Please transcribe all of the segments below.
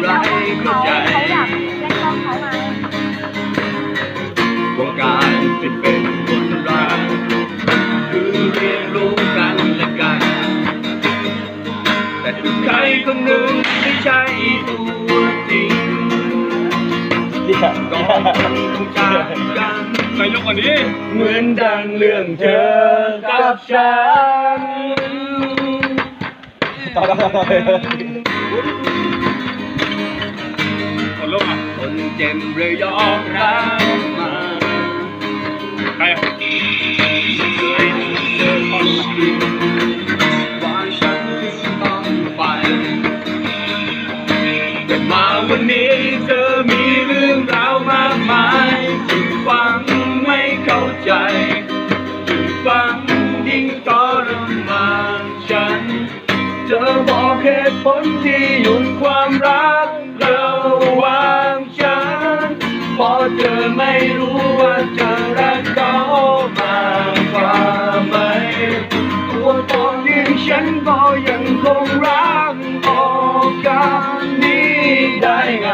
ไรก็ใจต้องการจะเป็นคนรักคือเรียนรู้กันและกัน แต่ทุกใครคนหนึ่งไม่ใช่ตัวจริงก็คงจากกันนายกอันนี้ เหมือนดังเรื่องเธอกับฉันต่อต่ ลงคนเจ็บเลยยอมรับมาใครอะเคยเจอคนจริงว่าฉันต้องไปแต่มาวันนี้เธอมีเรื่องราวมากมายที่ฟังไม่เข้าใจที่ฟังยิ่งทรมานฉันเธอบอกเหตุผลที่หยุดความรัก เธอไม่รู้ว่าเธอรักเขามากกว่าไหมตัวตนยังฉันก็ยังคงรักโอกาสนี้ได้ไง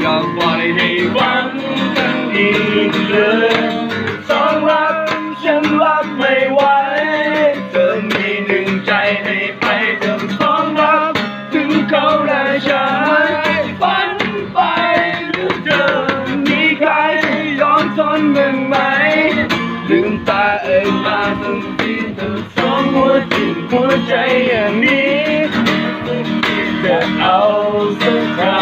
อย่าปล่อยให้หวังกันอีกเลยสองรักฉันรับไม่ไหวเธอมีหนึ่งใจให้ไปเธอสองรักถึงเขาและฉัน ทนบ้างไหมลืมตาเอ่ยมาทั้งที่เธอสองหัวจิตหัวใจอย่างนี้จะเอาสักครั้ง